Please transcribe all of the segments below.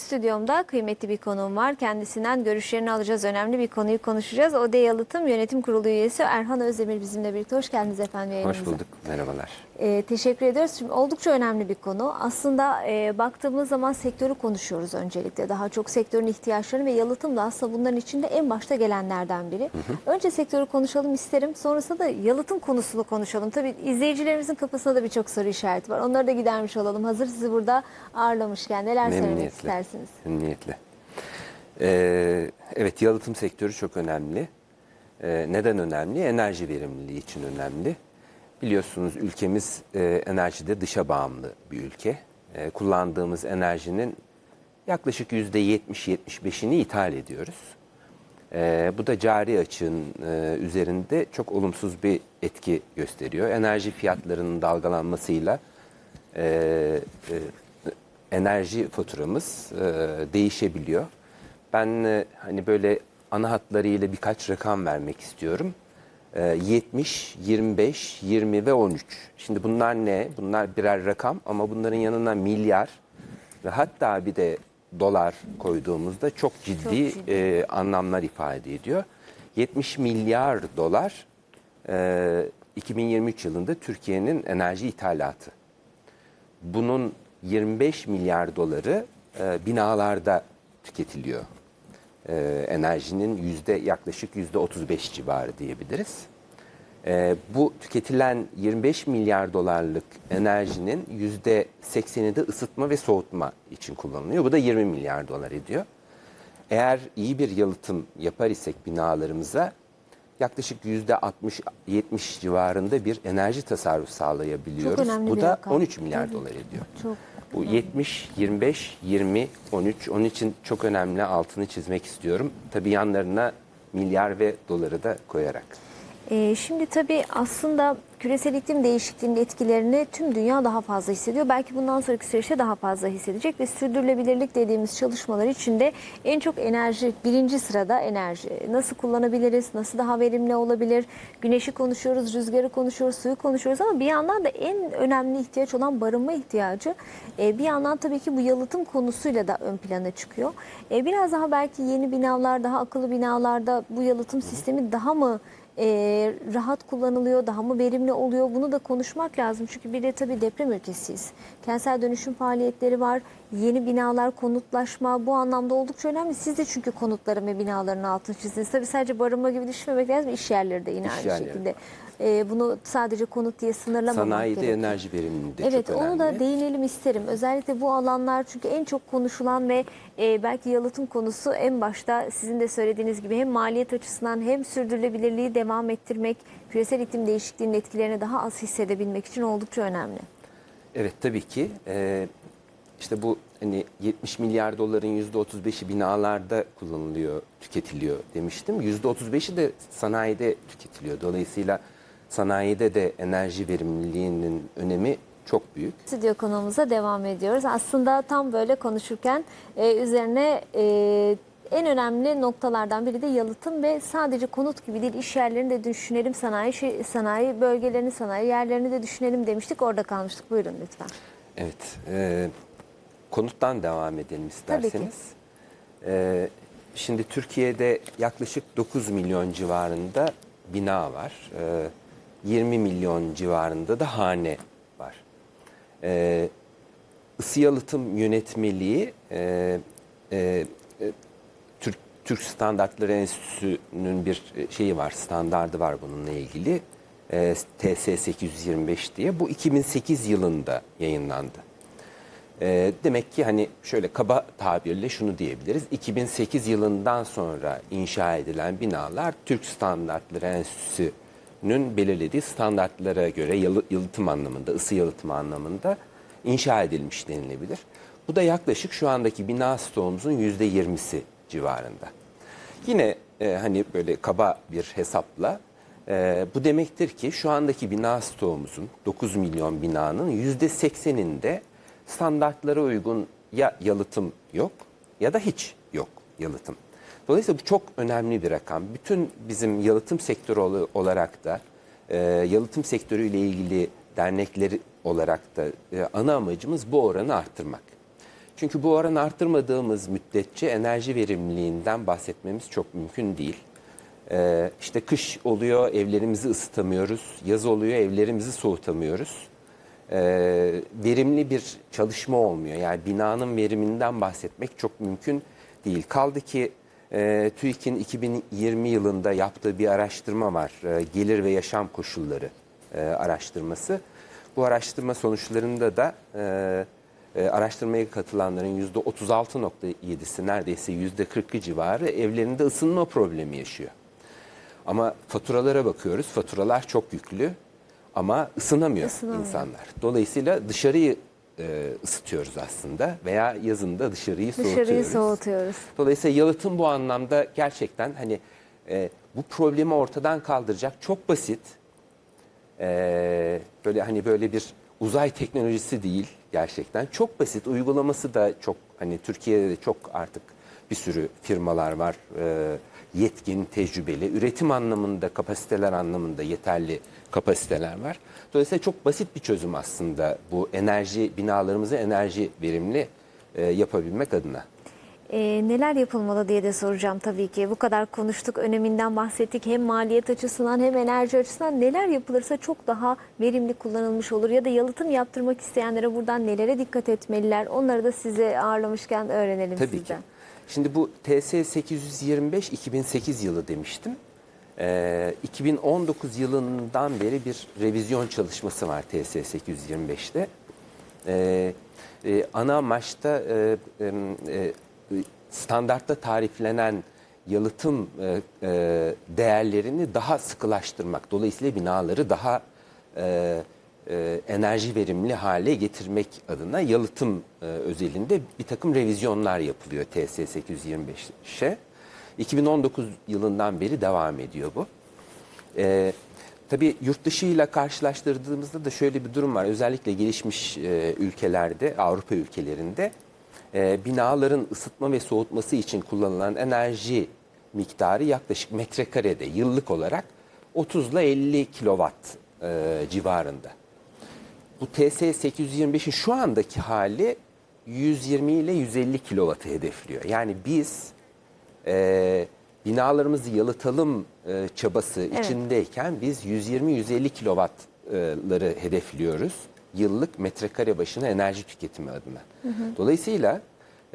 Stüdyomda kıymetli bir konuğum var. Kendisinden görüşlerini alacağız. Önemli bir konuyu konuşacağız. ODE Yalıtım Yönetim Kurulu üyesi Erhan Özdemir bizimle birlikte. Hoş geldiniz efendim Hoş yayınımıza. bulduk. Merhabalar. Ee, teşekkür ediyoruz. Şimdi oldukça önemli bir konu. Aslında e, baktığımız zaman sektörü konuşuyoruz öncelikle. Daha çok sektörün ihtiyaçlarını ve yalıtım da aslında bunların içinde en başta gelenlerden biri. Önce sektörü konuşalım isterim. Sonrasında da yalıtım konusunu konuşalım. Tabii izleyicilerimizin kafasında da birçok soru işareti var. Onları da gidermiş olalım. Hazır sizi burada ağırlamışken neler söylemek istersiniz? Memnuniyetle. Ee, evet yalıtım sektörü çok önemli. Ee, neden önemli? Enerji verimliliği için önemli. Biliyorsunuz ülkemiz e, enerjide dışa bağımlı bir ülke. E, kullandığımız enerjinin yaklaşık %70-75'ini ithal ediyoruz. E, bu da cari açığın e, üzerinde çok olumsuz bir etki gösteriyor. Enerji fiyatlarının dalgalanmasıyla e, e, enerji faturamız e, değişebiliyor. Ben e, hani böyle ana hatlarıyla birkaç rakam vermek istiyorum. E, 70, 25, 20 ve 13. Şimdi bunlar ne? Bunlar birer rakam ama bunların yanına milyar ve hatta bir de dolar koyduğumuzda çok ciddi, Çok ciddi. e, anlamlar ifade ediyor. 70 milyar dolar e, 2023 yılında Türkiye'nin enerji ithalatı. Bunun 25 milyar doları e, binalarda tüketiliyor. E, enerjinin yüzde yaklaşık yüzde 35 civarı diyebiliriz. E, bu tüketilen 25 milyar dolarlık enerjinin yüzde 80'i de ısıtma ve soğutma için kullanılıyor. Bu da 20 milyar dolar ediyor. Eğer iyi bir yalıtım yapar isek binalarımıza yaklaşık yüzde 60-70 civarında bir enerji tasarrufu sağlayabiliyoruz. Bu da rakam. 13 milyar Tabii. dolar ediyor. Çok Bu 70, 25, 20, 13. Onun için çok önemli altını çizmek istiyorum. Tabii yanlarına milyar ve doları da koyarak. Ee, şimdi tabii aslında küresel iklim değişikliğinin etkilerini tüm dünya daha fazla hissediyor. Belki bundan sonraki süreçte daha fazla hissedecek ve sürdürülebilirlik dediğimiz çalışmalar içinde en çok enerji, birinci sırada enerji. Nasıl kullanabiliriz, nasıl daha verimli olabilir? Güneşi konuşuyoruz, rüzgarı konuşuyoruz, suyu konuşuyoruz ama bir yandan da en önemli ihtiyaç olan barınma ihtiyacı. Ee, bir yandan tabii ki bu yalıtım konusuyla da ön plana çıkıyor. Ee, biraz daha belki yeni binalar, daha akıllı binalarda bu yalıtım sistemi daha mı e, rahat kullanılıyor, daha mı verimli oluyor bunu da konuşmak lazım. Çünkü bir de tabii deprem ülkesiyiz. Kentsel dönüşüm faaliyetleri var, yeni binalar, konutlaşma bu anlamda oldukça önemli. Siz de çünkü konutların ve binaların altını çizdiniz. Tabii sadece barınma gibi düşünmemek lazım, iş yerleri de yine İş aynı yerleri. şekilde. E, bunu sadece konut diye sınırlamamak Sanayide gerekiyor. enerji verimliliği de Evet çok önemli. onu da değinelim isterim. Özellikle bu alanlar çünkü en çok konuşulan ve e, belki yalıtım konusu en başta sizin de söylediğiniz gibi hem maliyet açısından hem sürdürülebilirliği devam ettirmek, küresel iklim değişikliğinin etkilerini daha az hissedebilmek için oldukça önemli. Evet tabii ki. Ee, işte bu hani 70 milyar doların %35'i binalarda kullanılıyor, tüketiliyor demiştim. %35'i de sanayide tüketiliyor. Dolayısıyla sanayide de enerji verimliliğinin önemi çok büyük. Stüdyo konuğumuza devam ediyoruz. Aslında tam böyle konuşurken e, üzerine e, en önemli noktalardan biri de yalıtım ve sadece konut gibi değil iş yerlerini de düşünelim, sanayi şey- sanayi bölgelerini, sanayi yerlerini de düşünelim demiştik. Orada kalmıştık. Buyurun lütfen. Evet, e, konuttan devam edelim Tabii ki. isterseniz. E, şimdi Türkiye'de yaklaşık 9 milyon civarında bina var. E, 20 milyon civarında da hane var. E, ısı yalıtım yönetmeliği e, e, e, Türk, Türk Standartları Enstitüsü'nün bir e, şeyi var, standardı var bununla ilgili. E, TS 825 diye. Bu 2008 yılında yayınlandı. E, demek ki hani şöyle kaba tabirle şunu diyebiliriz. 2008 yılından sonra inşa edilen binalar Türk Standartları Enstitüsü'nün belirlediği standartlara göre yalı- yalıtım anlamında, ısı yalıtımı anlamında inşa edilmiş denilebilir. Bu da yaklaşık şu andaki bina stoğumuzun %20'si civarında. Yine e, hani böyle kaba bir hesapla e, bu demektir ki şu andaki bina stoğumuzun 9 milyon binanın %80'inde standartlara uygun ya yalıtım yok ya da hiç yok yalıtım. Dolayısıyla bu çok önemli bir rakam. Bütün bizim yalıtım sektörü ol- olarak da e, yalıtım sektörüyle ilgili dernekleri olarak da e, ana amacımız bu oranı arttırmak. Çünkü bu oranı arttırmadığımız müddetçe enerji verimliliğinden bahsetmemiz çok mümkün değil. Ee, işte kış oluyor evlerimizi ısıtamıyoruz, yaz oluyor evlerimizi soğutamıyoruz. Ee, verimli bir çalışma olmuyor. Yani binanın veriminden bahsetmek çok mümkün değil. Kaldı ki e, TÜİK'in 2020 yılında yaptığı bir araştırma var. E, gelir ve yaşam koşulları e, araştırması. Bu araştırma sonuçlarında da e, e, araştırmaya katılanların %36.7'si neredeyse %40'ı civarı evlerinde ısınma problemi yaşıyor. Ama faturalara bakıyoruz. Faturalar çok yüklü ama ısınamıyor, Isınamıyor. insanlar. Dolayısıyla dışarıyı e, ısıtıyoruz aslında veya yazında dışarıyı, Dışarıyı soğutuyoruz. soğutuyoruz. Dolayısıyla yalıtım bu anlamda gerçekten hani e, bu problemi ortadan kaldıracak çok basit e, böyle hani böyle bir uzay teknolojisi değil gerçekten çok basit uygulaması da çok hani Türkiye'de de çok artık bir sürü firmalar var e, yetkin tecrübeli üretim anlamında kapasiteler anlamında yeterli kapasiteler var. Dolayısıyla çok basit bir çözüm aslında bu enerji binalarımızı enerji verimli e, yapabilmek adına. Ee, neler yapılmalı diye de soracağım tabii ki. Bu kadar konuştuk, öneminden bahsettik. Hem maliyet açısından hem enerji açısından neler yapılırsa çok daha verimli kullanılmış olur. Ya da yalıtım yaptırmak isteyenlere buradan nelere dikkat etmeliler? Onları da size ağırlamışken öğrenelim Tabii sizden. ki. Şimdi bu TS 825 2008 yılı demiştim. Ee, 2019 yılından beri bir revizyon çalışması var TS 825'te. Ee, e, ana amaçta e, e, e, standartta tariflenen yalıtım e, e, değerlerini daha sıkılaştırmak. Dolayısıyla binaları daha e, e, enerji verimli hale getirmek adına yalıtım e, özelinde bir takım revizyonlar yapılıyor TS 825'e. 2019 yılından beri devam ediyor bu. E, tabii yurt dışıyla karşılaştırdığımızda da şöyle bir durum var. Özellikle gelişmiş ülkelerde, Avrupa ülkelerinde binaların ısıtma ve soğutması için kullanılan enerji miktarı yaklaşık metrekarede yıllık olarak 30 ile 50 kilowatt civarında. Bu TS 825'in şu andaki hali 120 ile 150 kilowattı hedefliyor. Yani biz e, binalarımızı yalıtalım e, çabası içindeyken biz 120-150 kilowattları hedefliyoruz. Yıllık metrekare başına enerji tüketimi adına. Dolayısıyla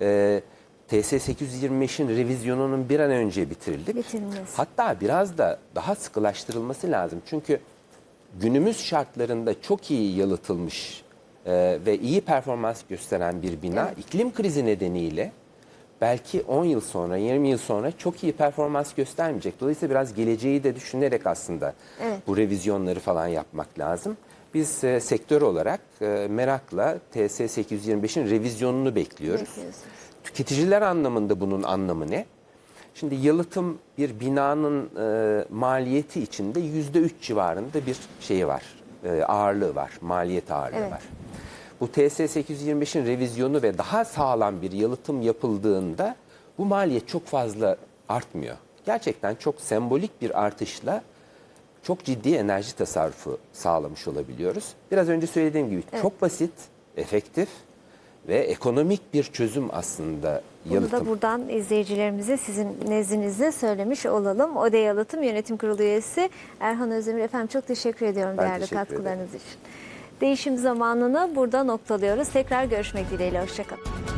e, TS 825'in revizyonunun bir an önce bitirilip Bitirilmesi. hatta biraz da daha sıkılaştırılması lazım. Çünkü günümüz şartlarında çok iyi yalıtılmış e, ve iyi performans gösteren bir bina iklim krizi nedeniyle belki 10 yıl sonra, 20 yıl sonra çok iyi performans göstermeyecek. Dolayısıyla biraz geleceği de düşünerek aslında Evet. bu revizyonları falan yapmak lazım. Biz e, sektör olarak e, merakla TS 825'in revizyonunu bekliyoruz. Tüketiciler anlamında bunun anlamı ne? Şimdi yalıtım bir binanın e, maliyeti içinde yüzde üç civarında bir şeyi var, e, ağırlığı var, maliyet ağırlığı Evet. var. Bu TS 825'in revizyonu ve daha sağlam bir yalıtım yapıldığında bu maliyet çok fazla artmıyor. Gerçekten çok sembolik bir artışla çok ciddi enerji tasarrufu sağlamış olabiliyoruz. Biraz önce söylediğim gibi çok basit, efektif ve ekonomik bir çözüm aslında Bunu yalıtım. da buradan izleyicilerimize sizin nezdinizde söylemiş olalım. ODE Yalıtım Yönetim Kurulu üyesi Erhan Özdemir efendim çok teşekkür ediyorum Ben değerli teşekkür katkılarınız için. Değişim zamanını burada noktalıyoruz. Tekrar görüşmek dileğiyle. Hoşçakalın.